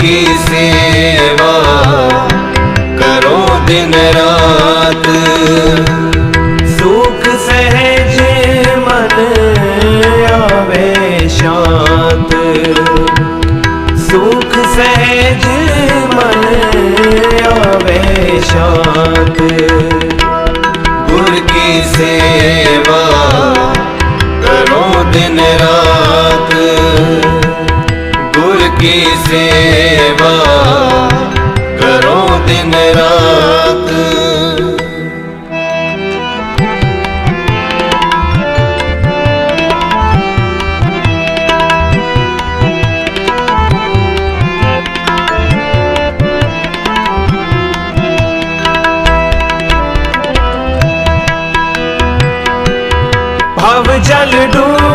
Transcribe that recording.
ਕੀ ਸੇਵਾ ਕਰੋ ਦਿਨ ਰਾਤ? ਸੁਖ ਸਹਿਜ ਮਨ ਆਵੇ ਸ਼ਾਂਤ। ਸੁਖ ਸਹਿਜ ਮਨ ਆਵੇ ਸ਼ਾਂਤ। ਗੁਰ ਕੀ ਸੇਵਾ ਕਰੋ ਦਿਨ ਰਾਤ? ਕੀ ਸੇਵਾ ਕਰੋ ਦਿਨ ਰਾਤ? ਭਵ ਜਲ ਡੂਬ